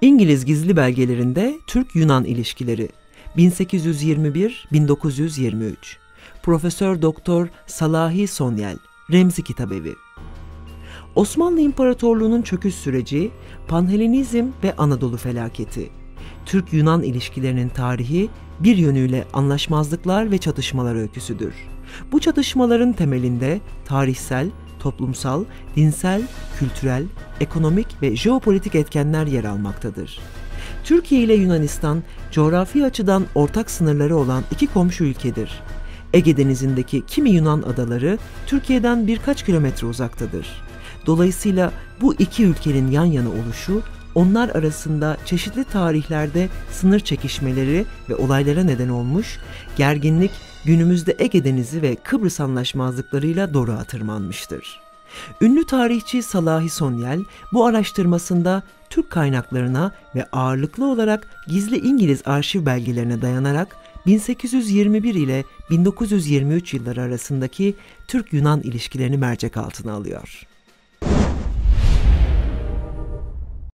İngiliz gizli belgelerinde Türk-Yunan ilişkileri 1821-1923 Profesör Doktor Salahi Sonyel Remzi Kitabevi Osmanlı İmparatorluğu'nun çöküş süreci, Panhelenizm ve Anadolu felaketi. Türk-Yunan ilişkilerinin tarihi bir yönüyle anlaşmazlıklar ve çatışmalar öyküsüdür. Bu çatışmaların temelinde tarihsel, toplumsal, dinsel, kültürel, ekonomik ve jeopolitik etkenler yer almaktadır. Türkiye ile Yunanistan coğrafi açıdan ortak sınırları olan iki komşu ülkedir. Ege Denizi'ndeki kimi Yunan adaları Türkiye'den birkaç kilometre uzaktadır. Dolayısıyla bu iki ülkenin yan yana oluşu onlar arasında çeşitli tarihlerde sınır çekişmeleri ve olaylara neden olmuş, gerginlik günümüzde Ege Denizi ve Kıbrıs anlaşmazlıklarıyla doruğa tırmanmıştır. Ünlü tarihçi Salahi Sonyel bu araştırmasında Türk kaynaklarına ve ağırlıklı olarak gizli İngiliz arşiv belgelerine dayanarak 1821 ile 1923 yılları arasındaki Türk-Yunan ilişkilerini mercek altına alıyor.